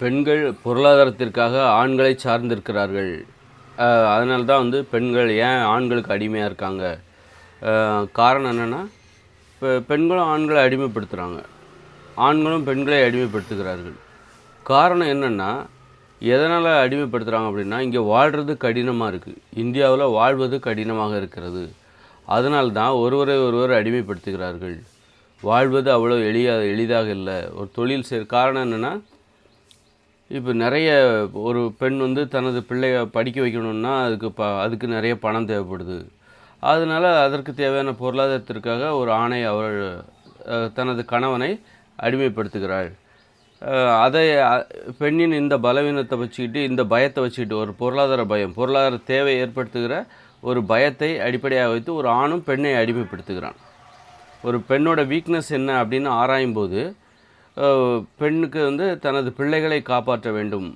பெண்கள் பொருளாதாரத்திற்காக ஆண்களை சார்ந்திருக்கிறார்கள். அதனால தான் வந்து பெண்கள் ஏன் ஆண்களுக்கு அடிமையாக இருக்காங்க? காரணம் என்னென்னா இப்போ பெண்களும் ஆண்களை அடிமைப்படுத்துகிறாங்க ஆண்களும் பெண்களை அடிமைப்படுத்துகிறார்கள். காரணம் என்னென்னா எதனால் அடிமைப்படுத்துகிறாங்க அப்படின்னா இங்கே வாழ்கிறது கடினமாக இருக்குது இந்தியாவில் வாழ்வது கடினமாக இருக்கிறது. அதனால் தான் ஒருவரை ஒருவர் அடிமைப்படுத்துகிறார்கள். வாழ்வது அவ்வளோ எளிய எளிதாக இல்லை. ஒரு தொழில் செய் காரணம் என்னென்னா இப்போ நிறைய ஒரு பெண் வந்து தனது பிள்ளைய படிக்க வைக்கணும்னா அதுக்கு ப அதுக்கு நிறைய பணம் தேவைப்படுது. அதனால் அதற்கு தேவையான பொருளாதாரத்திற்காக ஒரு ஆணை அவள் தனது கணவனை அடிமைப்படுத்துகிறாள். அதை பெண்ணின் இந்த பலவீனத்தை வச்சுக்கிட்டு இந்த பயத்தை வச்சுக்கிட்டு ஒரு பொருளாதார பயம் பொருளாதார தேவை ஏற்படுத்துகிற ஒரு பயத்தை அடிப்படையாக வைத்து ஒரு ஆணும் பெண்ணை அடிமைப்படுத்துகிறான். ஒரு பெண்ணோட வீக்னஸ் என்ன அப்படின்னு ஆராயும்போது பெண்ணுக்கு வந்து தனது பிள்ளைகளை காப்பாற்ற வேண்டும்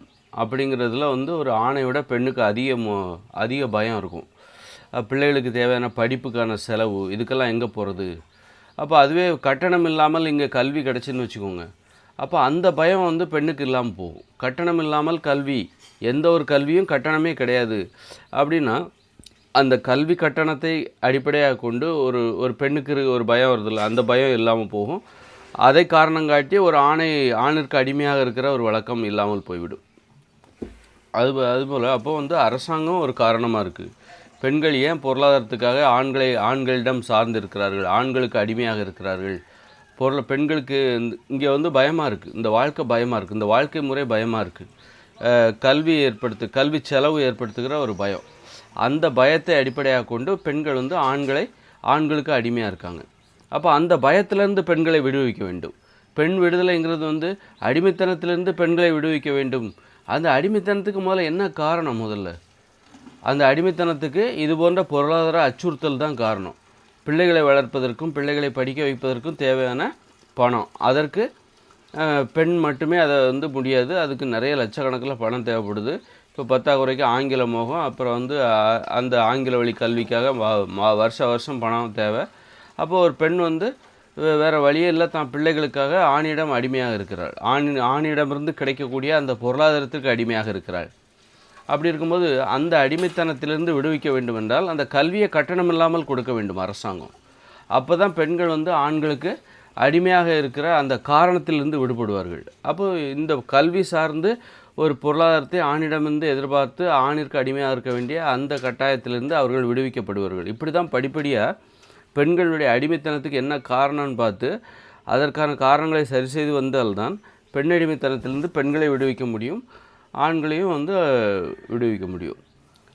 அப்படிங்கிறதுல வந்து ஒரு ஆணை விட பெண்ணுக்கு அதிக அதிக பயம் இருக்கும். பிள்ளைகளுக்கு தேவையான படிப்புக்கான செலவு இதுக்கெல்லாம் எங்கே போகிறது அப்போ அதுவே கட்டணம் இல்லாமல் இங்கே கல்வி கிடச்சின்னு வச்சுக்கோங்க. அப்போ அந்த பயம் வந்து பெண்ணுக்கு இல்லாமல் போகும். கட்டணம் இல்லாமல் கல்வி எந்த ஒரு கல்வியும் கட்டணமே கிடையாது. அப்படின்னா அந்த கல்வி கட்டணத்தை அடிப்படையாக கொண்டு ஒரு ஒரு பெண்ணுக்கு ஒரு பயம் வருதில்ல அந்த பயம் இல்லாமல் போகும். அதை காரணம் காட்டி ஒரு ஆணை ஆணிற்கு அடிமையாக இருக்கிற ஒரு வழக்கம் இல்லாமல் போய்விடும். அது அதுபோல் அப்போ வந்து அரசாங்கம் ஒரு காரணமாக இருக்குது பெண்கள் ஏன் பொருளாதாரத்துக்காக ஆண்களை ஆண்களிடம் சார்ந்து இருக்கிறார்கள் ஆண்களுக்கு அடிமையாக இருக்கிறார்கள். பொருள் பெண்களுக்கு இங்கே வந்து பயமாக இருக்குது இந்த வாழ்க்கை பயமாக இருக்குது இந்த வாழ்க்கை முறை பயமாக இருக்குது கல்வி ஏற்படுத்து கல்வி செலவு ஏற்படுத்துகிற ஒரு பயம். அந்த பயத்தை அடிப்படையாக கொண்டு பெண்கள் வந்து ஆண்களை ஆண்களுக்கு அடிமையாக இருக்காங்க. அப்போ அந்த பயத்திலேருந்து பெண்களை விடுவிக்க வேண்டும். பெண் விடுதலைங்கிறது வந்து அடிமைத்தனத்திலேருந்து பெண்களை விடுவிக்க வேண்டும். அந்த அடிமைத்தனத்துக்கு முதல்ல என்ன காரணம் முதல்ல? அந்த அடிமைத்தனத்துக்கு இது போன்ற பொருளாதார அச்சுறுத்தல் தான் காரணம். பிள்ளைகளை வளர்ப்பதற்கும் பிள்ளைகளை படிக்க வைப்பதற்கும் தேவையான பணம். அதற்கு பெண் மட்டுமே அதை வந்து முடியாது. அதுக்கு நிறைய லட்சக்கணக்கில் பணம் தேவைப்படுது. இப்போ பத்தாக்குறைக்கு ஆங்கில மோகம் அப்புறம் வந்து அந்த ஆங்கில வழி கல்விக்காக மா- வருஷ வருஷம் பணம் தேவை. அப்போ ஒரு பெண் வந்து வேறு வழியே இல்லை தான் பிள்ளைகளுக்காக ஆணிடம் அடிமையாக இருக்கிறாள். ஆணி ஆணிடமிருந்து கிடைக்கக்கூடிய அந்த பொருளாதாரத்திற்கு அடிமையாக இருக்கிறாள். அப்படி இருக்கும்போது அந்த அடிமைத்தனத்திலிருந்து விடுவிக்க வேண்டும் என்றால் அந்த கல்வியை கட்டணம் இல்லாமல் கொடுக்க வேண்டும் அரசாங்கம். அப்போ தான் பெண்கள் வந்து ஆண்களுக்கு அடிமையாக இருக்கிற அந்த காரணத்திலிருந்து விடுபடுவார்கள். அப்போ இந்த கல்வி சார்ந்து ஒரு பொருளாதாரத்தை ஆணிடமிருந்து எதிர்பார்த்து ஆணிற்கு அடிமையாக இருக்க வேண்டிய அந்த கட்டாயத்திலிருந்து அவர்கள் விடுவிக்கப்படுவார்கள். இப்படி தான் படிப்படியாக பெண்களுடைய அடிமைத்தனத்துக்கு என்ன காரணம்னு பார்த்து அதற்கான காரணங்களை சரி செய்து வந்தால்தான் பெண் அடிமைத்தனத்திலிருந்து பெண்களை விடுவிக்க முடியும் ஆண்களையும் வந்து விடுவிக்க முடியும்.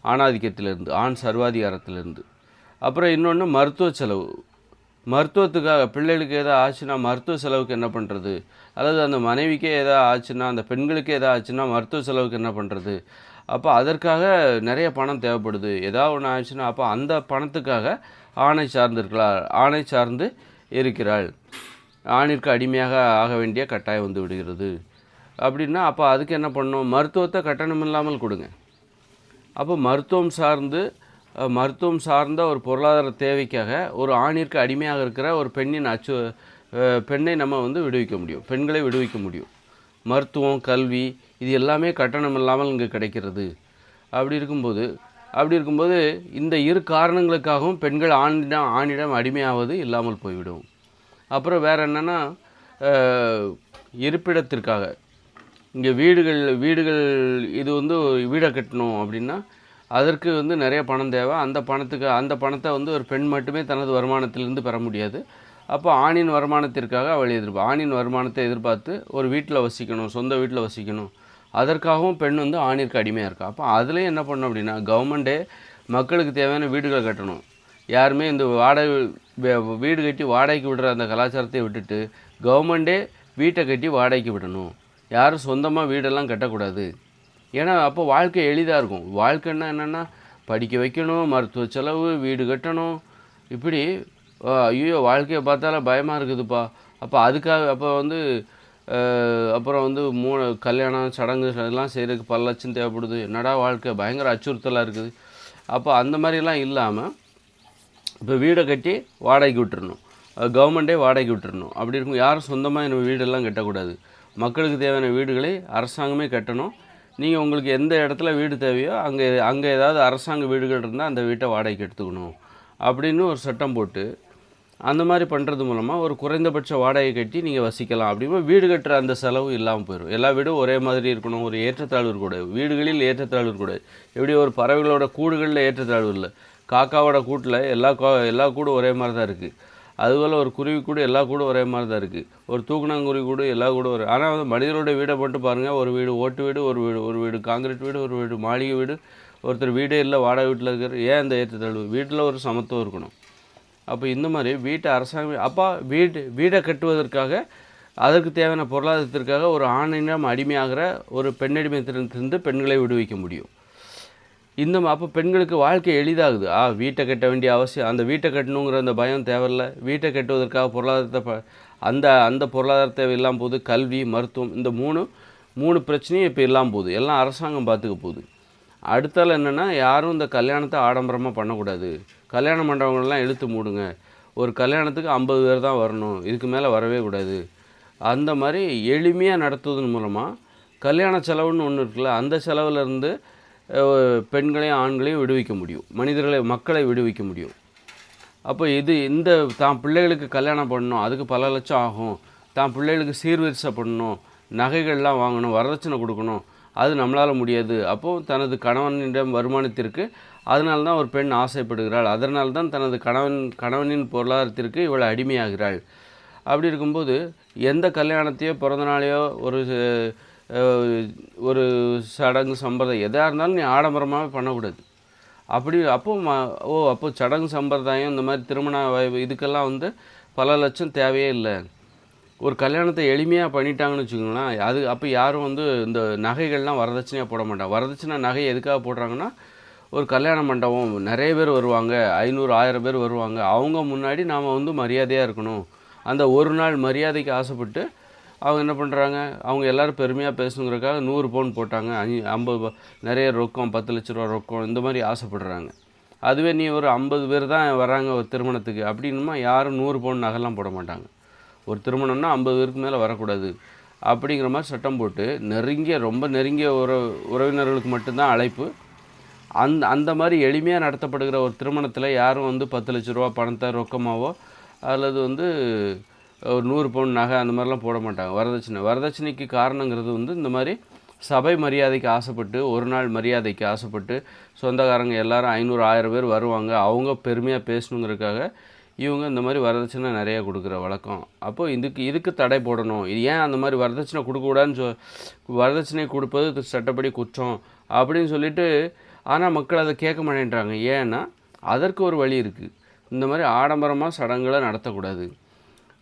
ஆணாதிக்கத்திலிருந்து ஆண் சர்வாதிகாரத்திலிருந்து. அப்புறம் இன்னொன்று மருத்துவ செலவு. மருத்துவத்துக்காக பிள்ளைகளுக்கு ஏதாவது ஆச்சுன்னா மருத்துவ செலவுக்கு என்ன பண்ணுறது அல்லது அந்த மனைவிக்கே எதாவது ஆச்சுன்னா அந்த பெண்களுக்கு எதாவது ஆச்சுன்னா மருத்துவ செலவுக்கு என்ன பண்ணுறது அப்போ அதற்காக நிறைய பணம் தேவைப்படுது. ஏதாவது ஒன்று ஆச்சுன்னா அப்போ அந்த பணத்துக்காக ஆணை சார்ந்திருக்கிறாள் ஆணை சார்ந்து இருக்கிறாள். ஆணிற்கு அடிமையாக ஆக வேண்டிய கட்டாயம் வந்து விடுகிறது. அப்படின்னா அப்போ அதுக்கு என்ன பண்ணணும்? மருத்துவத்தை கட்டணம் இல்லாமல் கொடுங்க. அப்போ மருத்துவம் சார்ந்து மருத்துவம் சார்ந்த ஒரு பொருளாதார தேவைக்காக ஒரு ஆணிற்கு அடிமையாக இருக்கிற ஒரு பெண்ணின் அச்சு பெண்ணை நம்ம வந்து விடுவிக்க முடியும். பெண்களை விடுவிக்க முடியும். மருத்துவம் கல்வி இது எல்லாமே கட்டணம் இல்லாமல் இங்கே கிடைக்கிறது. அப்படி இருக்கும்போது அப்படி இருக்கும்போது இந்த இரு காரணங்களுக்காகவும் பெண்கள் ஆணிடம் ஆணிடம் அடிமையாவது இல்லாமல் போய்விடும். அப்புறம் வேறு என்னென்னா இருப்பிடத்திற்காக. இங்கே வீடுகள் வீடுகள் இது வந்து வீடை கட்டணும் அப்படின்னா அதற்கு வந்து நிறைய பணம் தேவை. அந்த பணத்துக்கு அந்த பணத்தை வந்து ஒரு பெண் மட்டுமே தனது வருமானத்திலிருந்து பெற முடியாது. அப்போ ஆணின் வருமானத்திற்காக அவள் எதிர்ப்பு ஆணின் வருமானத்தை எதிர்பார்த்து ஒரு வீட்டில் வசிக்கணும் சொந்த வீட்டில் வசிக்கணும். அதற்காகவும் பெண் வந்து ஆணிற்கு அடிமையாக இருக்கா? அப்போ அதுலேயும் என்ன பண்ணணும் அப்படின்னா கவர்மெண்ட்டே மக்களுக்கு தேவையான வீடுகளை கட்டணும். யாருமே இந்த வாடகை வீடு கட்டி வாடகைக்கு விடுற அந்த கலாச்சாரத்தை விட்டுட்டு கவர்மெண்ட்டே வீட்டை கட்டி வாடகைக்கு விடணும். யாரும் சொந்தமாக வீடெல்லாம் கட்டக்கூடாது. ஏன்னா அப்போ வாழ்க்கை எளிதாக இருக்கும். வாழ்க்கைன்னா என்னென்னா படிக்க வைக்கணும் மருத்துவ செலவு வீடு கட்டணும். இப்படி ஐயோ வாழ்க்கையை பார்த்தாலே பயமாக இருக்குதுப்பா. அப்போ அதுக்காக அப்போ வந்து அப்புறம் வந்து மூணு கல்யாணம் சடங்கு இதெல்லாம் செய்கிறதுக்கு பல லட்சம் தேவைப்படுது. என்னடா வாழ்க்கை? பயங்கர அச்சுறுத்தலாக இருக்குது. அப்போ அந்த மாதிரிலாம் இல்லாமல் இப்போ வீடை கட்டி வாடகைக்கு விட்டுறணும். கவர்மெண்ட்டே வாடகைக்கு விட்டுறணும். அப்படி இருக்கும். யாரும் சொந்தமாக நம்ம வீடெல்லாம் கட்டக்கூடாது. மக்களுக்கு தேவையான வீடுகளை அரசாங்கமே கட்டணும். நீங்கள் உங்களுக்கு எந்த இடத்துல வீடு தேவையோ அங்கே அங்கே ஏதாவது அரசாங்க வீடுகள் இருந்தால் அந்த வீட்டை வாடகைக்கு எடுத்துக்கணும். அப்படின்னு ஒரு சட்டம் போட்டு அந்த மாதிரி பண்ணுறது மூலமாக ஒரு குறைந்தபட்ச வாடகை கட்டி நீங்கள் வசிக்கலாம். அப்படின்னா வீடு கட்டுற அந்த செலவு இல்லாமல் போயிடும் எல்லா வீடும் ஒரே மாதிரி இருக்கணும். ஒரு ஏற்றத்தாழ்வு இருக்கக்கூடாது வீடுகளில் ஏற்றத்தாழ்வு இருக்கக்கூடாது எப்படி ஒரு பறவைகளோட கூடுகளில் ஏற்றத்தாழ்வு இல்லை. காக்காவோட கூட்டில் எல்லா கா எல்லா கூடும் ஒரே மாதிரி தான் இருக்குது அதுபோல் ஒரு குருவி கூட எல்லா கூடும் ஒரே மாதிரி தான் இருக்குது ஒரு தூக்குனாங்குருவி கூடு எல்லா கூடும் ஒரு ஆனால் வந்து மனிதனோட வீடை மட்டும் பாருங்கள் ஒரு வீடு ஓட்டு வீடு ஒரு வீடு ஒரு வீடு காங்கிரீட் வீடு ஒரு வீடு மாளிகை வீடு. ஒருத்தர் வீடே இல்லை வாடகை வீட்டில் இருக்கிற ஏன் அந்த ஏற்றத்தாழ்வு? வீட்டில் ஒரு சமத்துவம் இருக்கணும். அப்போ இந்த மாதிரி வீட்டை அரசாங்கம் அப்போ வீடு வீடை கட்டுவதற்காக அதற்கு தேவையான பொருளாதாரத்திற்காக ஒரு ஆணினம் அடிமையாகிற ஒரு பெண்ணடிமைத்திலிருந்து பெண்களை விடுவிக்க முடியும். இந்த அப்போ பெண்களுக்கு வாழ்க்கை எளிதாகுது. ஆ வீட்டை கட்ட வேண்டிய அவசியம் அந்த வீட்டை கட்டணுங்கிற அந்த பயம் தேவையில்ல. வீட்டை கட்டுவதற்காக பொருளாதாரத்தை ப அந்த அந்த பொருளாதார தேவை இல்லாமல் போகுது. கல்வி மருத்துவம் இந்த மூணு மூணு பிரச்சனையும் இப்போ இல்லாமல் போகுது. எல்லாம் அரசாங்கம் பார்த்துக்க போகுது. அடுத்தால என்னென்னா யாரும் இந்த கல்யாணத்தை ஆடம்பரமாக பண்ணக்கூடாது. கல்யாண மண்டபங்கள்லாம் இழுத்து மூடுங்க. ஒரு கல்யாணத்துக்கு ஐம்பது பேர் தான் வரணும். இதுக்கு மேலே வரவே கூடாது. அந்த மாதிரி எளிமையாக நடத்துவதன் மூலமாக கல்யாண செலவுன்னு ஒன்று இருக்குல்ல அந்த செலவுலேருந்து பெண்களையும் ஆண்களையும் விடுவிக்க முடியும். மனிதர்களை மக்களை விடுவிக்க முடியும். அப்போ இது இந்த தான் பிள்ளைகளுக்கு கல்யாணம் பண்ணணும் அதுக்கு பல லட்சம் ஆகும். தான் பிள்ளைகளுக்கு சீர்வரிசை பண்ணணும் நகைகள்லாம் வாங்கணும் வரதட்சணை கொடுக்கணும். அது நம்மளால் முடியாது. அப்போது தனது கணவனிடம் வருமானத்திற்கு அதனால தான் ஒரு பெண் ஆசைப்படுகிறாள். அதனால தான் தனது கணவன் கணவனின் பொருளாதாரத்திற்கு இவள் அடிமையாகிறாள். அப்படி இருக்கும்போது எந்த கல்யாணத்தையோ பிறந்தநாளையோ ஒரு ஒரு சடங்கு சம்பிரதாயம் எதாக இருந்தாலும் நீ ஆடம்பரமாகவே பண்ணக்கூடாது. அப்படி அப்போ ம- ஓ அப்போ சடங்கு சம்பிரதாயம் இந்த மாதிரி திருமண வய- இதுக்கெல்லாம் வந்து பல லட்சம் தேவையே இல்லை. ஒரு கல்யாணத்தை எளிமையாக பண்ணிட்டாங்கன்னு வச்சுக்கோங்களேன் அது அப்போ யாரும் வந்து இந்த நகைகள்லாம் வரதட்சணையாக போட மாட்டாங்க. வரதட்சணை நகை எதுக்காக போடுறாங்கன்னா ஒரு கல்யாண மண்டபம் நிறைய பேர் வருவாங்க ஐநூறு ஆயிரம் பேர் வருவாங்க. அவங்க முன்னாடி நாம் வந்து மரியாதையாக இருக்கணும். அந்த ஒரு நாள் மரியாதைக்கு ஆசைப்பட்டு அவங்க என்ன பண்ணுறாங்க அவங்க எல்லாரும் பெருமையாக பேசணுங்கிறதுக்காக நூறு பவுன் போட்டாங்க. அஞ்சு ஐம்பது நிறைய ரொக்கம் பத்து லட்ச ரூபா ரொக்கம் இந்த மாதிரி ஆசைப்படுறாங்க. அதுவே நீ ஒரு ஐம்பது பேர் தான் வராங்க ஒரு திருமணத்துக்கு. அப்படின்னுமா யாரும் நூறு பவுன் நகைலாம் போட மாட்டாங்க. ஒரு திருமணம்னா ஐம்பது பேருக்கு மேலே வரக்கூடாது. அப்படிங்கிற மாதிரி சட்டம் போட்டு நெருங்கிய ரொம்ப நெருங்கிய உற உறவினர்களுக்கு மட்டும்தான் அழைப்பு. அந்த அந்த மாதிரி எளிமையாக நடத்தப்படுகிற ஒரு திருமணத்தில் யாரும் வந்து பத்து லட்ச ரூபா பணத்தை ரொக்கமாவோ அல்லது வந்து ஒரு நூறு பவுன் நகை அந்த மாதிரிலாம் போட மாட்டாங்க. வரதட்சணை. வரதட்சணைக்கு காரணங்கிறது வந்து இந்த மாதிரி சபை மரியாதைக்கு ஆசைப்பட்டு ஒரு நாள் மரியாதைக்கு ஆசைப்பட்டு சொந்தக்காரங்க எல்லாரும் ஐநூறு ஆயிரம் பேர் வருவாங்க. அவங்க பெருமையாக பேசணுங்கிறதுக்காக இவங்க இந்த மாதிரி வரதட்சணை நிறையா கொடுக்குற வழக்கம். அப்போது இதுக்கு இதுக்கு தடை போடணும். இது ஏன் அந்த மாதிரி வரதட்சணை கொடுக்கக்கூடாதுன்னு சொ வரதட்சணை கொடுப்பது சட்டப்படி குற்றம் அப்படின்னு சொல்லிட்டு ஆனால் மக்கள் அதை கேட்க மாட்டேன்றாங்க. ஏன்னா அதற்கு ஒரு வழி இருக்குது இந்த மாதிரி ஆடம்பரமாக சடங்குகளை நடத்தக்கூடாது.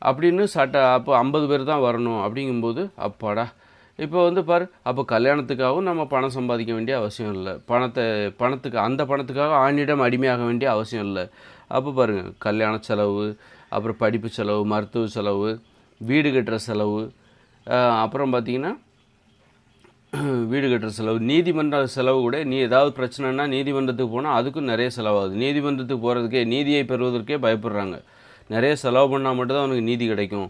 அப்படின்னு சட்ட அப்போ ஐம்பது பேர் தான் வரணும் அப்படிங்கும்போது அப்பாடா. இப்போ வந்து பாரு அப்போ கல்யாணத்துக்காகவும் நம்ம பணம் சம்பாதிக்க வேண்டிய அவசியம் இல்லை. பணத்தை பணத்துக்கு அந்த பணத்துக்காக ஆணிடம் அடிமையாக வேண்டிய அவசியம் இல்லை. அப்போ பாருங்கள் கல்யாண செலவு அப்புறம் படிப்பு செலவு மருத்துவ செலவு வீடு கட்டுற செலவு அப்புறம் பார்த்திங்கன்னா வீடு கட்டுற செலவு. நீதிமன்ற செலவு கூட நீ ஏதாவது பிரச்சனைனா நீதிமன்றத்துக்கு போனால் அதுக்கும் நிறைய செலவாகுது. நீதிமன்றத்துக்கு போகிறதுக்கே நீதியை பெறுவதற்கே பயப்படுறாங்க. நிறைய செலவு பண்ணால் மட்டும்தான் உனக்கு நீதி கிடைக்கும்.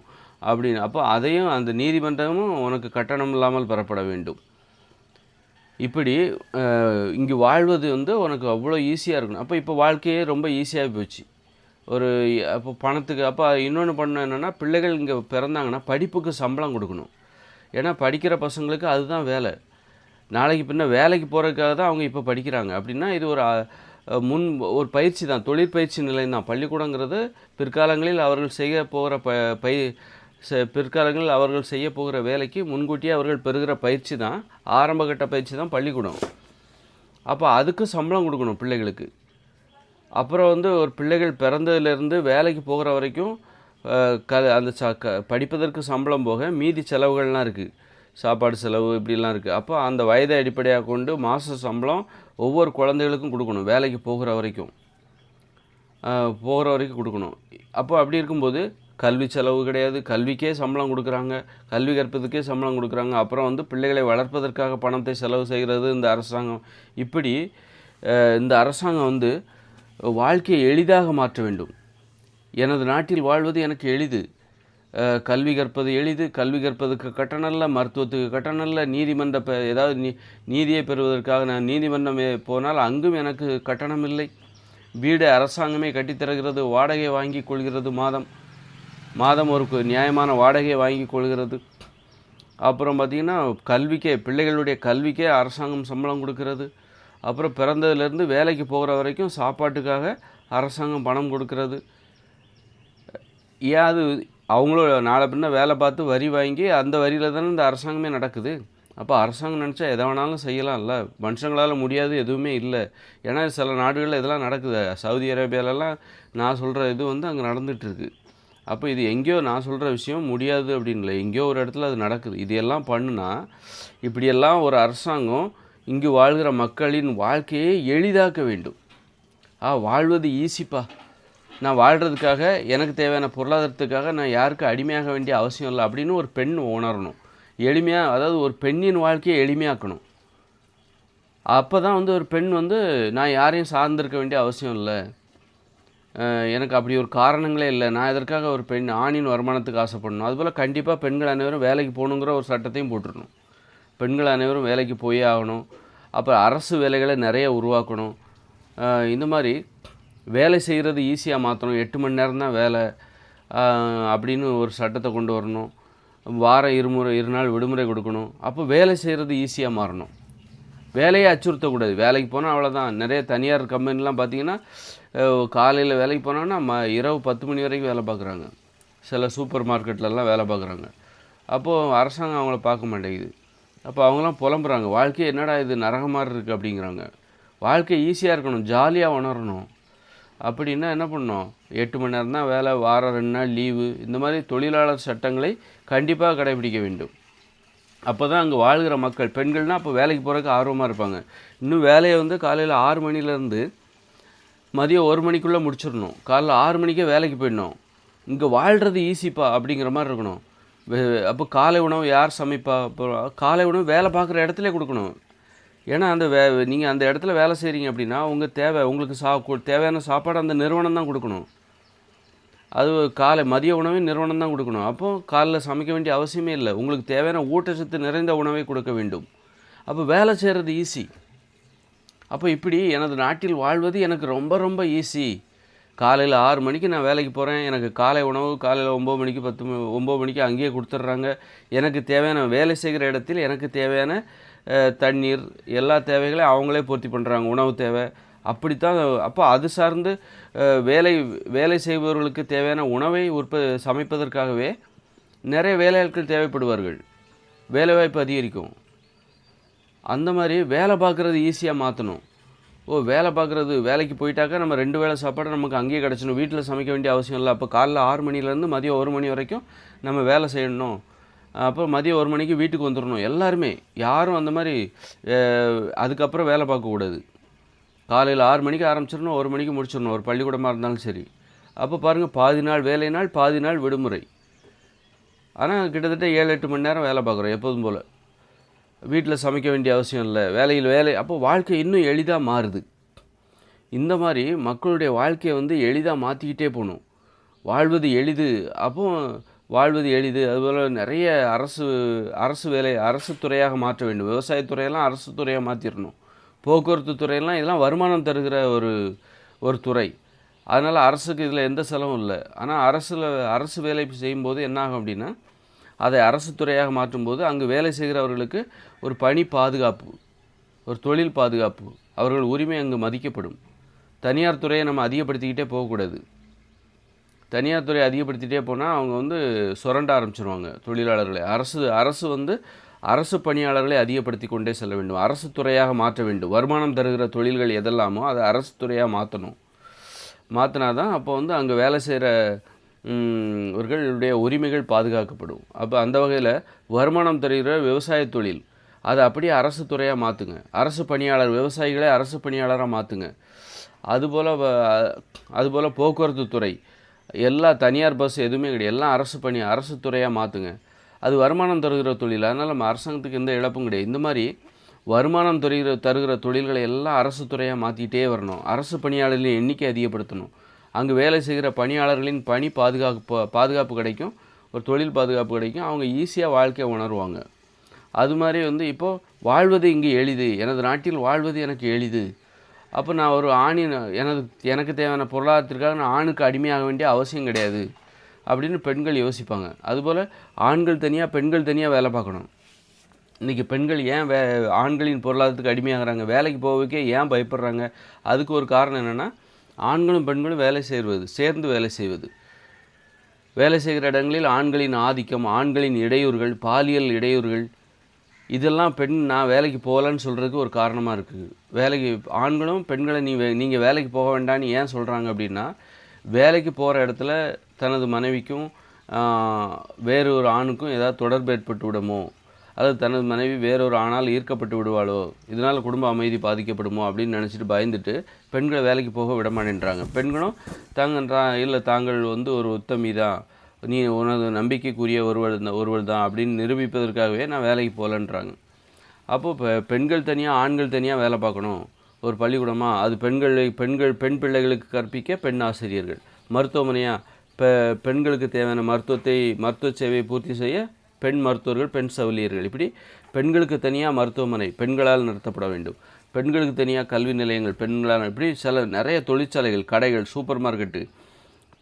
அப்படின்னு. அப்போ அதையும் அந்த நீதிமன்றமும் உனக்கு கட்டணம் இல்லாமல் பெறப்பட வேண்டும். இப்படி இங்கே வாழ்வது வந்து உனக்கு அவ்வளோ ஈஸியாக இருக்கணும். அப்போ இப்போ வாழ்க்கையே ரொம்ப ஈஸியாக போச்சு. ஒரு அப்போ பணத்துக்கு அப்போ இன்னொன்று பண்ண என்னென்னா பிள்ளைகள் இங்கே பிறந்தாங்கன்னா படிப்புக்கு சம்பளம் கொடுக்கணும். ஏன்னா படிக்கிற பசங்களுக்கு அதுதான் வேலை. நாளைக்கு பின்ன வேலைக்கு போகிறதுக்காக தான் அவங்க இப்போ படிக்கிறாங்க. அப்படின்னா இது ஒரு முன் ஒரு பயிற்சி தான். தொழிற்பயிற்சி நிலையம் தான். பள்ளிக்கூடங்கிறது பிற்காலங்களில் அவர்கள் செய்ய போகிற ப பை பிற்காலங்களில் அவர்கள் செய்ய போகிற வேலைக்கு முன்கூட்டியே அவர்கள் பெறுகிற பயிற்சி தான். ஆரம்பகட்ட பயிற்சி தான் பள்ளிக்கூடம். அப்போ அதுக்கு சம்பளம் கொடுக்கணும் பிள்ளைகளுக்கு. அப்புறம் வந்து ஒரு பிள்ளைகள் பிறந்ததுலேருந்து வேலைக்கு போகிற வரைக்கும் க அந்த ச க படிப்பதற்கு சம்பளம் போக மீதி செலவுகள்லாம் இருக்குது சாப்பாடு செலவு இப்படிலாம் இருக்குது அப்போ அந்த வயதை அடிப்படையாக கொண்டு மாத சம்பளம் ஒவ்வொரு குழந்தைகளுக்கும் கொடுக்கணும். வேலைக்கு போகிற வரைக்கும். போகிற வரைக்கும் கொடுக்கணும். அப்போ அப்படி இருக்கும்போது கல்வி செலவு கிடையாது. கல்விக்கே சம்பளம் கொடுக்குறாங்க. கல்வி கற்பதுக்கே சம்பளம் கொடுக்குறாங்க. அப்புறம் வந்து பிள்ளைகளை வளர்ப்பதற்காக பணத்தை செலவு செய்கிறது இந்த அரசாங்கம். இப்படி இந்த அரசாங்கம் வந்து வாழ்க்கையை எளிதாக மாற்ற வேண்டும். எனது நாட்டில் வாழ்வது எனக்கு எளிது. கல்வி கற்பது எளிது. கல்வி கற்பதுக்கு கட்டணம் இல்லை மருத்துவத்துக்கு கட்டணம் இல்லை. நீதிமன்ற ஏதாவது நீ நீதியை பெறுவதற்காக நான் நீதிமன்றம் போனால் அங்கும் எனக்கு கட்டணம் இல்லை. வீடு அரசாங்கமே கட்டித்தருகிறது வாடகை வாங்கி கொள்கிறது மாதம். மாதம் ஒரு நியாயமான வாடகையை வாங்கி கொள்கிறது. அப்புறம் பார்த்திங்கன்னா கல்விக்கே பிள்ளைகளுடைய கல்விக்கே அரசாங்கம் சம்பளம் கொடுக்கிறது. அப்புறம் பிறந்ததுலேருந்து வேலைக்கு போகிற வரைக்கும் சாப்பாட்டுக்காக அரசாங்கம் பணம் கொடுக்கிறது. ஏன் அது அவங்களும் நாளை பின்ன வேலை பார்த்து வரி வாங்கி அந்த வரியில் தானே இந்த அரசாங்கமே நடக்குது? அப்போ அரசாங்கம் நினச்சா எதை வேணாலும் செய்யலாம்ல. மனுஷங்களால் முடியாது எதுவுமே இல்லை. ஏன்னா சில நாடுகளில் இதெல்லாம் நடக்குது. சவுதி அரேபியாலலாம் நான் சொல்கிற இது வந்து அங்கே நடந்துகிட்ருக்கு அப்போ இது எங்கேயோ நான் சொல்கிற விஷயம் முடியாது அப்படின்னு இல்லை. எங்கேயோ ஒரு இடத்துல அது நடக்குது. இது எல்லாம் பண்ணுனா இப்படியெல்லாம் ஒரு அரசாங்கம் இங்கு வாழ்கிற மக்களின் வாழ்க்கையை எளிதாக்க வேண்டும். ஆ வாழ்வது ஈஸிப்பா நான் வாழ்கிறதுக்காக எனக்கு தேவையான பொருளாதாரத்துக்காக நான் யாருக்கு அடிமையாக வேண்டிய அவசியம் இல்லை அப்படின்னு ஒரு பெண் உணரணும். எளிமையாக அதாவது ஒரு பெண்ணின் வாழ்க்கையை எளிமையாக்கணும். அப்போ தான் வந்து ஒரு பெண் வந்து நான் யாரையும் சார்ந்திருக்க வேண்டிய அவசியம் இல்லை. எனக்கு அப்படி ஒரு காரணங்களே இல்லை. நான் இதற்காக ஒரு பெண் ஆணின் வருமானத்துக்கு ஆசைப்படணும்? அதுபோல் கண்டிப்பாக பெண்கள் அனைவரும் வேலைக்கு போகணுங்கிற ஒரு சட்டத்தையும் போட்டுடணும். பெண்கள் அனைவரும் வேலைக்கு போயே ஆகணும். அப்புறம் அரசு வேலைகளை நிறைய உருவாக்கணும். இந்த மாதிரி வேலை செய்கிறது ஈஸியாக மாற்றணும் எட்டு மணி நேரம் தான் வேலை அப்படின்னு ஒரு சட்டத்தை கொண்டு வரணும். வாரம் இருமுறை இரு நாள் விடுமுறை கொடுக்கணும். அப்போ வேலை செய்கிறது ஈஸியாக மாறணும். வேலையை அச்சுறுத்தக்கூடாது. வேலைக்கு போனால் அவ்வளோதான் நிறைய தனியார் கம்பெனிலாம் பார்த்தீங்கன்னா காலையில் வேலைக்கு போனோன்னா ம இரவு பத்து மணி வரைக்கும் வேலை பார்க்குறாங்க சில சூப்பர் மார்க்கெட்லலாம் வேலை பார்க்குறாங்க அப்போது அரசாங்கம் அவங்கள பார்க்க மாட்டேங்குது. அப்போ அவங்களாம் புலம்புறாங்க. வாழ்க்கை என்னடா இது நரகம் மாதிரி இருக்குது அப்படிங்கிறாங்க. வாழ்க்கை ஈஸியாக இருக்கணும். ஜாலியாக உணரணும். அப்படின்னா என்ன பண்ணோம் எட்டு மணி நேரம் தான் வேலை வாரம் ரெண்டு நாள் லீவு. இந்த மாதிரி தொழிலாளர் சட்டங்களை கண்டிப்பாக கடைபிடிக்க வேண்டும். அப்போ தான் அங்கே வாழ்கிற மக்கள் பெண்கள்னால் அப்போ வேலைக்கு போகிறதுக்கு ஆர்வமாக இருப்பாங்க. இன்னும் வேலையை வந்து காலையில் ஆறு மணிலேருந்து மதியம் ஒரு மணிக்குள்ளே முடிச்சிடணும். காலைல ஆறு மணிக்கே வேலைக்கு போயிடணும். இங்கே வாழ்கிறது ஈஸிப்பா அப்படிங்கிற மாதிரி இருக்கணும். அப்போ காலை உணவு யார் சமைப்பா? அப்புறம் காலை உணவு வேலை பார்க்குற இடத்துல கொடுக்கணும். ஏன்னா அந்த வே நீங்கள் அந்த இடத்துல வேலை செய்கிறீங்க அப்படின்னா உங்கள் தேவை உங்களுக்கு சா கு- தேவையான சாப்பாடு அந்த நிறுவனம் தான் கொடுக்கணும். அது காலை மதிய உணவை நிறுவனம் தான் கொடுக்கணும். அப்போது காலைல சமைக்க வேண்டிய அவசியமே இல்லை. உங்களுக்கு தேவையான ஊட்டச்சத்து நிறைந்த உணவை கொடுக்க வேண்டும். அப்போ வேலை செய்கிறது ஈஸி அப்போ இப்படி எனது நாட்டில் வாழ்வது எனக்கு ரொம்ப ரொம்ப ஈஸி காலையில் ஆறு மணிக்கு நான் வேலைக்கு போகிறேன் எனக்கு காலை உணவு காலையில் ஒம்பது மணிக்கு பத்து ஒம்பது மணிக்கு அங்கேயே கொடுத்துட்றாங்க. எனக்கு தேவையான வேலை செய்கிற இடத்தில் எனக்கு தேவையான தண்ணீர் எல்லா தேவைகளையும் அவங்களே பூர்த்தி பண்ணுறாங்க உணவு தேவை. அப்படித்தான் அப்போ அது சார்ந்து வேலை வேலை செய்பவர்களுக்கு தேவையான உணவை உற்ப சமைப்பதற்காகவே நிறைய வேலையாட்கள் தேவைப்படுவார்கள். வேலைவாய்ப்பு அதிகரிக்கும். அந்த மாதிரி வேலை பார்க்குறது ஈஸியாக மாற்றணும் ஓ வேலை பார்க்குறது வேலைக்கு போயிட்டாக்கா நம்ம ரெண்டு வேளை சாப்பாடு நமக்கு அங்கேயே கிடச்சிடும் வீட்டில் சமைக்க வேண்டிய அவசியம் இல்லை. அப்போ காலைல ஆறு மணிலேருந்து மதியம் ஒரு மணி வரைக்கும் நம்ம வேலை செய்யணும். அப்போ மதியம் ஒரு மணிக்கு வீட்டுக்கு வந்துடணும். எல்லாருமே யாரும் அந்த மாதிரி அதுக்கப்புறம் வேலை பார்க்கக்கூடாது காலையில் ஆறு மணிக்கு ஆரம்பிச்சிடணும் ஒரு மணிக்கு முடிச்சிடணும். ஒரு பள்ளிக்கூடமாக இருந்தாலும் சரி. அப்போ பாருங்கள் பாதி நாள் வேலை நாள் பாதி நாள் விடுமுறை. ஆனால் கிட்டத்தட்ட ஏழு எட்டு மணி நேரம் வேலை பார்க்குறோம் எப்போதும் போல். வீட்டில் சமைக்க வேண்டிய அவசியம் இல்லை. வேலையில் வேலை அப்போ வாழ்க்கை இன்னும் எளிதாக மாறுது. இந்த மாதிரி மக்களுடைய வாழ்க்கையை வந்து எளிதாக மாற்றிக்கிட்டே போகணும். வாழ்வது எளிது. அப்போ வாழ்வது எளிது. அதுபோல் நிறைய அரசு அரசு வேலை அரசு துறையாக மாற்ற வேண்டும். விவசாயத்துறையெல்லாம் அரசு துறையாக மாற்றிடணும் போக்குவரத்து துறையெல்லாம் இதெல்லாம் வருமானம் தருகிற ஒரு ஒரு துறை. அதனால் அரசுக்கு இதில் எந்த செலவும் இல்லை. ஆனால் அரசில் அரசு வேலை செய்யும்போது என்னாகும் அப்படின்னா அதை அரசு துறையாக மாற்றும்போது அங்கு வேலை செய்கிறவர்களுக்கு ஒரு பணி பாதுகாப்பு ஒரு தொழில் பாதுகாப்பு. அவர்கள் உரிமை அங்கு மதிக்கப்படும். தனியார் துறையை நம்ம அதிகப்படுத்திக்கிட்டே போகக்கூடாது. தனியார் துறையை அதிகப்படுத்திட்டே போனால் அவங்க வந்து சுரண்ட ஆரம்பிச்சிருவாங்க தொழிலாளர்களை. அரசு அரசு வந்து அரசு பணியாளர்களை அதிகப்படுத்தி கொண்டே செல்ல வேண்டும். அரசு துறையாக மாற்ற வேண்டும். வருமானம் தருகிற தொழில்கள் எதெல்லாமோ அதை அரசு துறையாக மாற்றணும் மாற்றினா தான் அப்போ வந்து அங்கே வேலை செய்கிற இவர்களுடைய உரிமைகள் பாதுகாக்கப்படும். அப்போ அந்த வகையில் வருமானம் தருகிற விவசாய தொழில் அதை அப்படியே அரசு துறையாக மாற்றுங்க அரசு பணியாளர் விவசாயிகளை அரசு பணியாளராக மாற்றுங்க அதுபோல் வ- அதுபோல் போக்குவரத்து துறை எல்லா தனியார் பஸ் எதுவுமே கிடையாது. எல்லாம் அரசு பணி அரசு துறையாக மாற்றுங்க அது வருமானம் தருகிற தொழில். அதனால் நம்ம அரசாங்கத்துக்கு எந்த இழப்பும் கிடையாது. இந்த மாதிரி வருமானம் தருகிற தருகிற தொழில்களை எல்லாம் அரசு துறையாக மாற்றிக்கிட்டே வரணும். அரசு பணியாளர்களின் எண்ணிக்கை அதிகப்படுத்தணும். அங்கே வேலை செய்கிற பணியாளர்களின் பணி பாதுகாப்பு பாதுகாப்பு கிடைக்கும். ஒரு தொழில் பாதுகாப்பு கிடைக்கும். அவங்க ஈஸியாக வாழ்க்கையை உணருவாங்க. அது மாதிரி வந்து இப்போது வாழ்வது இங்கே எளிது. எனது நாட்டில் வாழ்வது எனக்கு எளிது. அப்போ நான் ஒரு ஆணின் எனது எனக்கு தேவையான பொருளாதாரத்திற்காக நான் ஆணுக்கு அடிமையாக வேண்டிய அவசியம் கிடையாது அப்படின்னு பெண்கள் யோசிப்பாங்க. அதுபோல் ஆண்கள் தனியாக பெண்கள் தனியாக வேலை பார்க்கணும். இன்றைக்கி பெண்கள் ஏன் வே ஆண்களின் பொருளாதாரத்துக்கு அடிமையாகிறாங்க? வேலைக்கு போவதுக்கே ஏன் பயப்படுறாங்க? அதுக்கு ஒரு காரணம் என்னென்னா ஆண்களும் பெண்களும் வேலை செய்வது சேர்ந்து வேலை செய்வது. வேலை செய்கிற இடங்களில் ஆண்களின் ஆதிக்கம் ஆண்களின் இடையூறுகள் பாலியல் இடையூறுகள் இதெல்லாம் பெண் நான் வேலைக்கு போகலன்னு சொல்கிறதுக்கு ஒரு காரணமாக இருக்குது வேலைக்கு ஆண்களும் பெண்களை நீ வே நீங்கள் வேலைக்கு போக வேண்டாம்னு ஏன் சொல்கிறாங்க அப்படின்னா வேலைக்கு போகிற இடத்துல தனது மனைவிக்கும் வேறு ஒரு ஆணுக்கும் ஏதாவது தொடர்பு ஏற்பட்டு விடுமோ? அல்லது தனது மனைவி வேறொரு ஆணால் ஈர்க்கப்பட்டு விடுவாளோ? இதனால் குடும்ப அமைதி பாதிக்கப்படுமோ? அப்படின்னு நினச்சிட்டு பயந்துட்டு பெண்களை வேலைக்கு போக விடமாட்டேன்றாங்க பெண்களும் தாங்க இல்லை தாங்கள் வந்து ஒரு உத்தமி தான் நீ உனது நம்பிக்கைக்குரிய ஒருவர் தான் ஒருவர் தான் அப்படின்னு நிரூபிப்பதற்காகவே நான் வேலைக்கு போகலன்றாங்க. அப்போது இப்போ பெண்கள் தனியாக ஆண்கள் தனியாக வேலை பார்க்கணும். ஒரு பள்ளிக்கூடமா? அது பெண்கள் பெண்கள் பெண் பிள்ளைகளுக்கு கற்பிக்க பெண் ஆசிரியர்கள். மருத்துவமனையாக இப்போ பெண்களுக்கு தேவையான மருத்துவத்தை மருத்துவ சேவையை பூர்த்தி செய்ய பெண் மருத்துவர்கள் பெண் செவிலியர்கள். இப்படி பெண்களுக்கு தனியாக மருத்துவமனை பெண்களால் நடத்தப்பட வேண்டும். பெண்களுக்கு தனியாக கல்வி நிலையங்கள் பெண்களால் இப்படி சில நிறைய தொழிற்சாலைகள் கடைகள் சூப்பர் மார்க்கெட்டு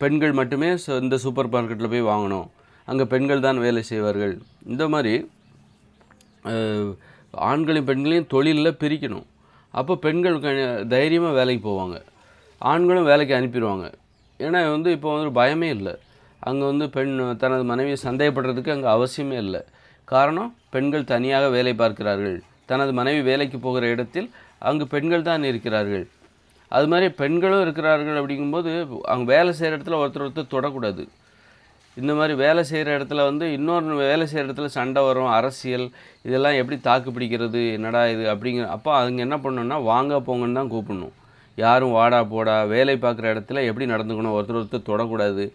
பெண்கள் மட்டுமே இந்த சூப்பர் மார்க்கெட்டில் போய் வாங்கணும். அங்கே பெண்கள் தான் வேலை செய்வார்கள். இந்த மாதிரி ஆண்களையும் பெண்களையும் தொழிலில் பிரிக்கணும். அப்போ பெண்கள் தைரியமாக வேலைக்கு போவாங்க. ஆண்களும் வேலைக்கு அனுப்பிடுவாங்க. ஏன்னா வந்து இப்போ வந்து பயமே இல்லை. அங்கே வந்து பெண் தனது மனைவியை சந்தேகப்படுறதுக்கு அங்கே அவசியமே இல்லை. காரணம் பெண்கள் தனியாக வேலை பார்க்கிறார்கள். தனது மனைவி வேலைக்கு போகிற இடத்தில் அங்கு பெண்கள் தான் இருக்கிறார்கள். அது மாதிரி பெண்களும் இருக்கிறார்கள் அப்படிங்கும்போது அவங்க வேலை செய்கிற இடத்துல ஒருத்தர் ஒருத்தர் தொடக்கூடாது. இந்த மாதிரி வேலை செய்கிற இடத்துல வந்து இன்னொரு வேலை செய்கிற இடத்துல சண்டை வரும் அரசியல் இதெல்லாம் எப்படி தாக்கு பிடிக்கிறது என்னடா இது அப்படிங்கிற அப்போ அதுங்க என்ன பண்ணணும்னா வாங்க போங்கன்னு தான் கூப்பிடணும். யாரும் வாடா போடா வேலை பார்க்குற இடத்துல எப்படி நடந்துக்கணும்? ஒருத்தர் ஒருத்தர் தொடக்கூடாது.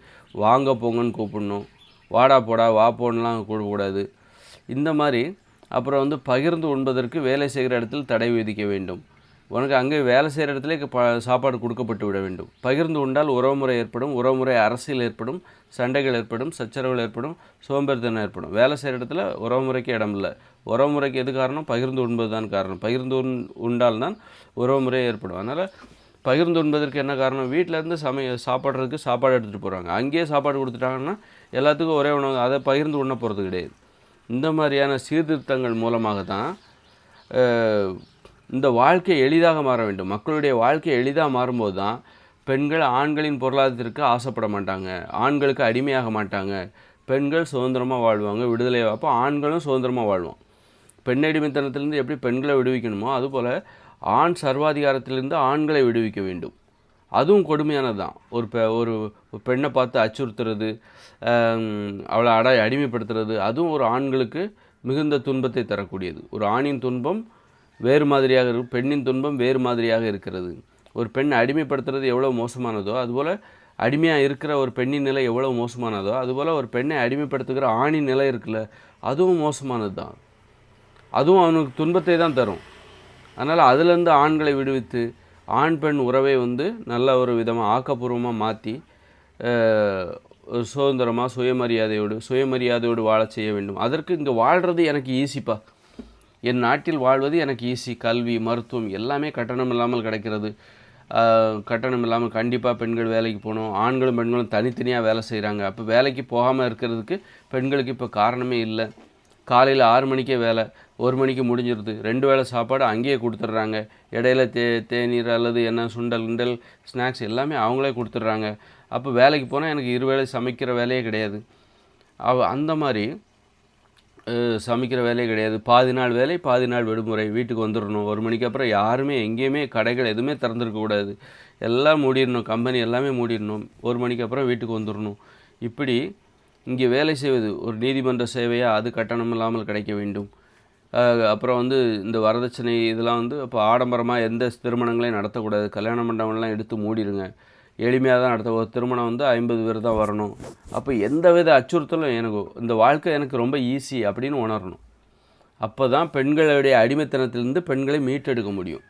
வாங்க போங்கன்னு கூப்பிடணும். வாடா போடா வா போன்னுலாம் கூப்பிடக்கூடாது. இந்த மாதிரி அப்புறம் வந்து பகிர்ந்து உண்பதற்கு வேலை செய்கிற இடத்தில் தடை விதிக்க வேண்டும். உனக்கு அங்கே வேலை செய்கிற இடத்துல ப சாப்பாடு கொடுக்கப்பட்டு விட வேண்டும். பகிர்ந்து உண்டால் உறவுமுறை ஏற்படும் உறவுமுறை அரசியல் ஏற்படும் சண்டைகள் ஏற்படும் சச்சரவுகள் ஏற்படும் சோம்பேறித்தனம் ஏற்படும். வேலை செய்கிற இடத்துல உறவுமுறைக்கு இடம் இல்லை. உறவுமுறைக்கு எது காரணம்? பகிர்ந்து உண்பது தான் காரணம். பகிர்ந்து உண் உண்டால் தான் உறவுமுறை ஏற்படும். அதனால் பகிர்ந்து உண்பதற்கு என்ன காரணம்? வீட்டில் இருந்து சமைய சாப்பிட்றதுக்கு சாப்பாடு எடுத்துகிட்டு போகிறாங்க அங்கேயே சாப்பாடு கொடுத்துட்டாங்கன்னா எல்லாத்துக்கும் ஒரே உணவு அதை பகிர்ந்து உண்ண போகிறது கிடையாது. இந்த மாதிரியான சீர்திருத்தங்கள் மூலமாக தான் இந்த வாழ்க்கை எளிதாக மாற வேண்டும். மக்களுடைய வாழ்க்கை எளிதாக மாறும்போது தான் பெண்கள் ஆண்களின் பொருளாதாரத்திற்கு ஆசைப்பட மாட்டாங்க. ஆண்களுக்கு அடிமையாக மாட்டாங்க. பெண்கள் சுதந்திரமாக வாழ்வாங்க. விடுதலை அப்போ ஆண்களும் சுதந்திரமாக வாழ்வோம். பெண் அடிமைத்தனத்திலிருந்து எப்படி பெண்களை விடுவிக்கணுமோ அதுபோல் ஆண் சர்வாதிகாரத்திலிருந்து ஆண்களை விடுவிக்க வேண்டும். அதுவும் கொடுமையானது தான். ஒரு பெ ஒரு ஒரு பெண்ணை பார்த்து அச்சுறுத்துறது அவளை அட அடிமைப்படுத்துறது அதுவும் ஒரு ஆண்களுக்கு மிகுந்த துன்பத்தை தரக்கூடியது. ஒரு ஆணின் துன்பம் வேறு மாதிரியாக இருக்கும். பெண்ணின் துன்பம் வேறு மாதிரியாக இருக்கிறது. ஒரு பெண் அடிமைப்படுத்துறது எவ்வளோ மோசமானதோ அதுபோல் அடிமையாக இருக்கிற ஒரு பெண்ணின் நிலை எவ்வளோ மோசமானதோ அதுபோல் ஒரு பெண்ணை அடிமைப்படுத்துகிற ஆணின் நிலை இருக்குல்ல அதுவும் மோசமானது தான் அதுவும் அவனுக்கு துன்பத்தை தான் தரும். அதனால் அதுலேருந்து ஆண்களை விடுவித்து ஆண் பெண் உறவை வந்து நல்ல ஒரு விதமாக ஆக்கப்பூர்வமாக மாற்றி ஒரு சுதந்திரமாக சுயமரியாதையோடு சுயமரியாதையோடு வாழ செய்ய வேண்டும். அதற்கு இங்கே வாழ்கிறது எனக்கு ஈஸிப்பா என் நாட்டில் வாழ்வது எனக்கு ஈஸி கல்வி மருத்துவம் எல்லாமே கட்டணம் இல்லாமல் கிடைக்கிறது. கட்டணம் இல்லாமல் கண்டிப்பாக பெண்கள் வேலைக்கு போகணும். ஆண்களும் பெண்களும் தனித்தனியாக வேலை செய்கிறாங்க அப்போ வேலைக்கு போகாமல் இருக்கிறதுக்கு பெண்களுக்கு இப்போ காரணமே இல்லை. காலையில் ஆறு மணிக்கே வேலை ஒரு மணிக்கு முடிஞ்சிருது. ரெண்டு வேளை சாப்பாடு அங்கேயே கொடுத்துட்றாங்க. இடையில தே தேநீர் அல்லது என்ன சுண்டல் உண்டல் ஸ்நாக்ஸ் எல்லாமே அவங்களே கொடுத்துட்றாங்க. அப்போ வேலைக்கு போனால் எனக்கு இரு இருவேளை சமைக்கிற வேலையே கிடையாது. அவ அந்த மாதிரி சமைக்கிற வேலையே கிடையாது. பாதி நாள் வேலை பாதி நாள் விடுமுறை. வீட்டுக்கு வந்துடணும். ஒரு மணிக்கு அப்புறம் யாருமே எங்கேயுமே கடைகள் எதுவுமே திறந்துருக்கக்கூடாது எல்லாம் மூடிடணும். கம்பெனி எல்லாமே மூடிடணும். ஒரு மணிக்கு அப்புறம் வீட்டுக்கு வந்துடணும். இப்படி இங்கே வேலை செய்வது ஒரு நீதிமன்ற சேவையாக அது கட்டணம் இல்லாமல் கிடைக்க வேண்டும். அப்புறம் வந்து இந்த வரதட்சணை இதெல்லாம் வந்து இப்போ ஆடம்பரமாக எந்த திருமணங்களையும் நடத்தக்கூடாது. கல்யாண மண்டபம்லாம் எடுத்து மூடிடுங்க. எளிமையாக தான் நடத்த ஒரு திருமணம் வந்து ஐம்பது பேர் தான் வரணும். அப்போ எந்த வித அச்சுறுத்தலும் எனக்கு இந்த வாழ்க்கை எனக்கு ரொம்ப ஈஸி அப்படின்னு உணரணும். அப்போ தான் பெண்களுடைய அடிமைத்தனத்திலிருந்து பெண்களை மீட்டெடுக்க முடியும்.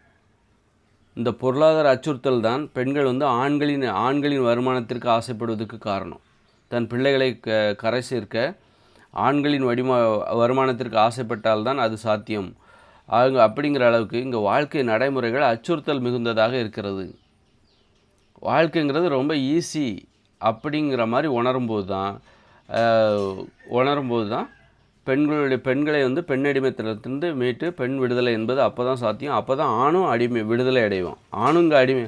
இந்த பொருளாதார அச்சுறுத்தல் தான் பெண்கள் வந்து ஆண்களின் ஆண்களின் வருமானத்திற்கு ஆசைப்படுவதற்கு காரணம். தன் பிள்ளைகளை க கரை சேர்க்க ஆண்களின் வடிமா வருமானத்திற்கு ஆசைப்பட்டால்தான் அது சாத்தியம். அவங்க அப்படிங்கிற அளவுக்கு இங்கே வாழ்க்கை நடைமுறைகள் அச்சுறுத்தல் மிகுந்ததாக இருக்கிறது. வாழ்க்கைங்கிறது ரொம்ப ஈஸி அப்படிங்கிற மாதிரி உணரும்போது தான் உணரும்போது தான் பெண்களுடைய பெண்களை வந்து பெண்ணடிமைத்தனத்திலிருந்து மீட்டு பெண் விடுதலை என்பது அப்போ தான் சாத்தியம். அப்போ தான் ஆணும் அடிமை விடுதலை அடைவோம். ஆணுங்க அடிமை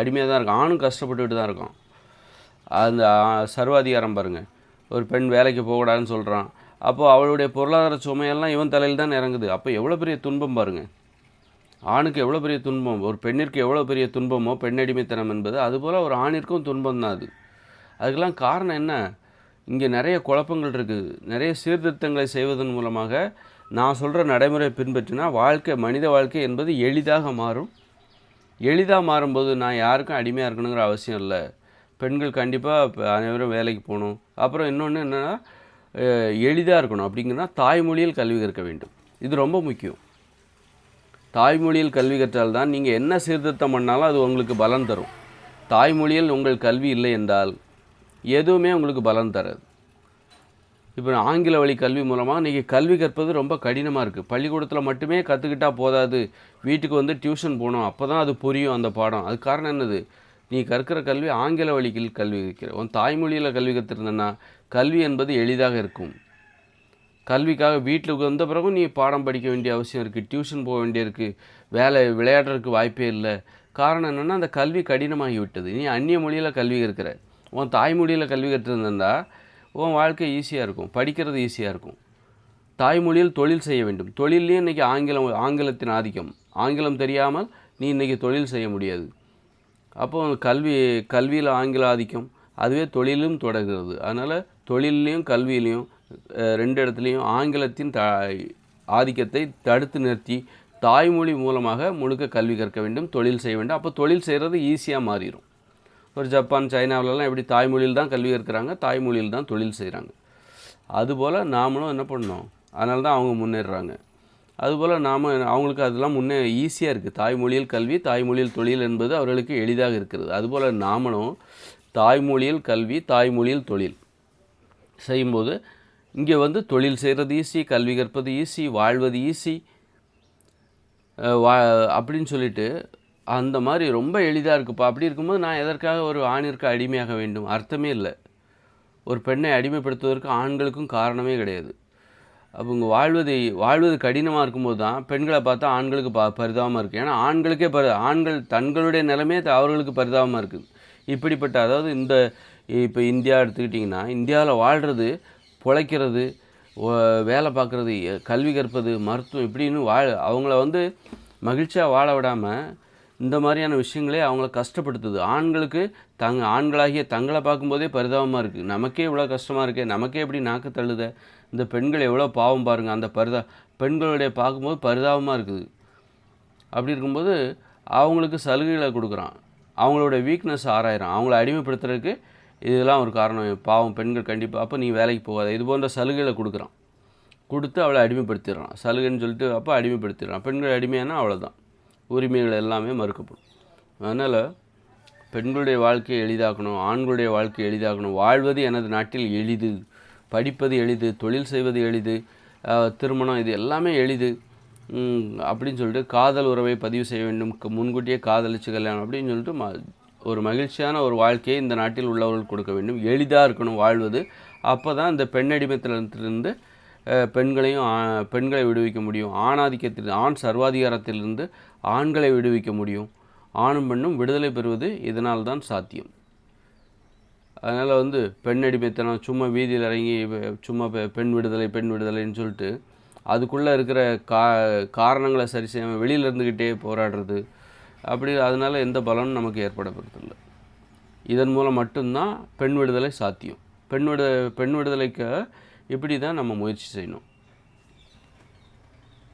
அடிமையாக தான் இருக்கும். ஆணும் கஷ்டப்பட்டுக்கிட்டு தான் இருக்கும். அந்த சர்வாதிகாரம் பாருங்கள் ஒரு பெண் வேலைக்கு போகக்கூடாதுன்னு சொல்கிறான் அப்போது அவளுடைய பொருளாதார சுமையெல்லாம் இவன் தலையில் தான் இறங்குது. அப்போ எவ்வளோ பெரிய துன்பம் பாருங்கள் ஆணுக்கு எவ்வளோ பெரிய துன்பம்? ஒரு பெண்ணிற்கு எவ்வளோ பெரிய துன்பமோ பெண்ணடிமைத்தனம் என்பது அதுபோல் ஒரு ஆணிற்கும் துன்பம் தான் அது. அதுக்கெல்லாம் காரணம் என்ன? இங்கே நிறைய குழப்பங்கள் இருக்குது. நிறைய சீர்திருத்தங்களை செய்வதன் மூலமாக நான் சொல்கிற நடைமுறை பின்பற்றினா வாழ்க்கை மனித வாழ்க்கை என்பது எளிதாக மாறும். எளிதாக மாறும்போது நான் யாருக்கும் அடிமையாக இருக்கணுங்கிற அவசியம் இல்லை. பெண்கள் கண்டிப்பாக அனைவரும் வேலைக்கு போகணும். அப்புறம் இன்னொன்று என்னென்னா எளிதாக இருக்கணும். அப்படிங்கன்னா தாய்மொழியில் கல்வி கற்க வேண்டும். இது ரொம்ப முக்கியம். தாய்மொழியில் கல்வி கற்றால் தான் நீங்கள் என்ன சீர்திருத்தம் பண்ணாலும் அது உங்களுக்கு பலன் தரும். தாய்மொழியில் உங்கள் கல்வி இல்லை என்றால் எதுவுமே உங்களுக்கு பலன் தராது. இப்போ ஆங்கில வழி கல்வி மூலமாக இன்றைக்கி கல்வி கற்பது ரொம்ப கடினமாக இருக்குது பள்ளிக்கூடத்தில் மட்டுமே கற்றுக்கிட்டால் போதாது. வீட்டுக்கு வந்து டியூஷன் போகணும். அப்போ தான் அது புரியும் அந்த பாடம். அது காரணம் என்னது? நீ கற்கிற கல்வி ஆங்கில வழியில் கல்வி கற்கிற. உன் தாய்மொழியில் கல்வி கற்றுருந்தனா கல்வி என்பது எளிதாக இருக்கும். கல்விக்காக வீட்டுக்கு வந்த பிறகும் நீ பாடம் படிக்க வேண்டிய அவசியம் இருக்குது டியூஷன் போக வேண்டியிருக்கு. வேலை விளையாடுறதுக்கு வாய்ப்பே இல்லை. காரணம் என்னென்னா அந்த கல்வி கடினமாகி விட்டது நீ அந்நிய மொழியில் கல்வி இருக்கிற உன் தாய்மொழியில் கல்வி கற்றுருந்தா உன் வாழ்க்கை ஈஸியாக இருக்கும். படிக்கிறது ஈஸியாக இருக்கும். தாய்மொழியில் தொழில் செய்ய வேண்டும். தொழிலையும் இன்றைக்கி ஆங்கிலம் ஆங்கிலத்தின் ஆதிக்கம். ஆங்கிலம் தெரியாமல் நீ இன்றைக்கி தொழில் செய்ய முடியாது. அப்போ கல்வி கல்வியில் ஆங்கில ஆதிக்கம். அதுவே தொழிலும் தொடர்கிறது. அதனால் தொழிலையும் கல்வியிலையும் ரெண்டு இடத்துலையும் ஆங்கிலத்தின் த ஆதிக்கத்தை தடுத்து நிறுத்தி தாய்மொழி மூலமாக முழுக்க கல்வி கற்க வேண்டும் தொழில் செய்ய வேண்டும். அப்போ தொழில் செய்கிறது ஈஸியாக மாறிடும் ஒரு ஜப்பான் சைனாவிலலாம் எப்படி தாய்மொழியில் தான் கல்வி கற்கிறாங்க தாய்மொழியில் தான் தொழில் செய்கிறாங்க அதுபோல் நாமளும் என்ன பண்ணோம் அதனால தான் அவங்க முன்னேறுறாங்க. அதுபோல் நாம் அவங்களுக்கு அதெல்லாம் முன்னே ஈஸியாக இருக்குது தாய்மொழியில் கல்வி தாய்மொழியில் தொழில் என்பது அவர்களுக்கு எளிதாக இருக்கிறது. அதுபோல் நாமளும் தாய்மொழியில் கல்வி தாய்மொழியில் தொழில் செய்யும்போது இங்கே வந்து தொழில் செய்கிறது ஈஸி கல்வி கற்பது ஈஸி வாழ்வது ஈஸி. வா அப்படின்னு சொல்லிட்டு அந்த மாதிரி ரொம்ப எளிதாக இருக்குப்பா. அப்படி இருக்கும்போது நான் எதற்காக ஒரு ஆணிற்கு அடிமையாக வேண்டும்? அர்த்தமே இல்லை. ஒரு பெண்ணை அடிமைப்படுத்துவதற்கு ஆண்களுக்கும் காரணமே கிடையாது. அவங்க வாழ்வதை வாழ்வது வாழ்வது கடினமாக இருக்கும்போது தான் பெண்களை பார்த்தா ஆண்களுக்கு ப பரிதாபமாக இருக்குது ஏன்னா ஆண்களுக்கே பரி ஆண்கள் தங்களுடைய நிலைமையே அவர்களுக்கு பரிதாபமாக இருக்குது. இப்படிப்பட்ட அதாவது இந்த இப்போ இந்தியா எடுத்துக்கிட்டிங்கன்னா இந்தியாவில் வாழ்கிறது பிழைக்கிறது வேலை பார்க்குறது கல்வி கற்பது மருத்துவம் இப்படின்னு வாழ அவங்கள வந்து மகிழ்ச்சியாக வாழ விடாமல் இந்த மாதிரியான விஷயங்களே அவங்கள கஷ்டப்படுத்துது. ஆண்களுக்கு தங் ஆண்களாகிய தங்களை பார்க்கும்போதே பரிதாபமாக இருக்குது நமக்கே இவ்வளோ கஷ்டமாக இருக்கே நமக்கே எப்படி நாக்கு தள்ளுத? இந்த பெண்கள் எவ்வளோ பாவம் பாருங்கள் அந்த பரிதா பெண்களுடைய பார்க்கும்போது பரிதாபமாக இருக்குது. அப்படி இருக்கும்போது அவங்களுக்கு சலுகைகளை கொடுக்குறான். அவங்களோட வீக்னஸ் ஆராயிறான். அவங்கள அடிமைப்படுத்துறதுக்கு இதெல்லாம் ஒரு காரணம். பாவம் பெண்கள் கண்டிப்பாக அப்போ நீ வேலைக்கு போகாத. இது போன்ற சலுகைகளை கொடுக்குறான். கொடுத்து அவளை அடிமைப்படுத்திடுறான். சலுகைன்னு சொல்லிட்டு அப்போ அடிமைப்படுத்திடுறான். பெண்கள் அடிமையானா அவ்வளோதான் உரிமைகள் எல்லாமே மறுக்கப்படும். அதனால் பெண்களுடைய வாழ்க்கையை எளிதாக்கணும் ஆண்களுடைய வாழ்க்கையை எளிதாக்கணும். வாழ்வது எனது நாட்டில் எளிது படிப்பது எளிது தொழில் செய்வது எளிது திருமணம் இது எல்லாமே எளிது. அப்படின்னு சொல்லிட்டு காதல் உறவை பதிவு செய்ய வேண்டும். முன்கூட்டியே காதலிச்சு கல்யாணம் அப்படின்னு சொல்லிட்டு ஒரு மகிழ்ச்சியான ஒரு வாழ்க்கையை இந்த நாட்டில் உள்ளவர்கள் கொடுக்க வேண்டும். எளிதாக இருக்கணும் வாழ்வது. அப்போ தான் இந்த பெண்ணடிமத்திலிருந்து பெண்களையும் ஆ- பெண்களை விடுவிக்க முடியும். ஆணாதிக்கத்தில் ஆண் சர்வாதிகாரத்திலிருந்து ஆண்களை விடுவிக்க முடியும். ஆணும் பெண்ணும் விடுதலை பெறுவது இதனால் தான் சாத்தியம். அதனால் வந்து பெண் அடிமைத்தனம் சும்மா வீதியில் இறங்கி சும்மா பெ- பெண் விடுதலை பெண் விடுதலைன்னு சொல்லிட்டு அதுக்குள்ளே இருக்கிற கா காரணங்களை சரி செய்யாமல் வெளியில் இருந்துக்கிட்டே போராடுறது. அப்படி அதனால் எந்த பலனும் நமக்கு ஏற்படப்படுறதில்லை இதன் மூலம் மட்டும்தான் பெண் விடுதலை சாத்தியம். பெண் விடு பெண் விடுதலைக்கு இப்படி தான் நம்ம முயற்சி செய்யணும்.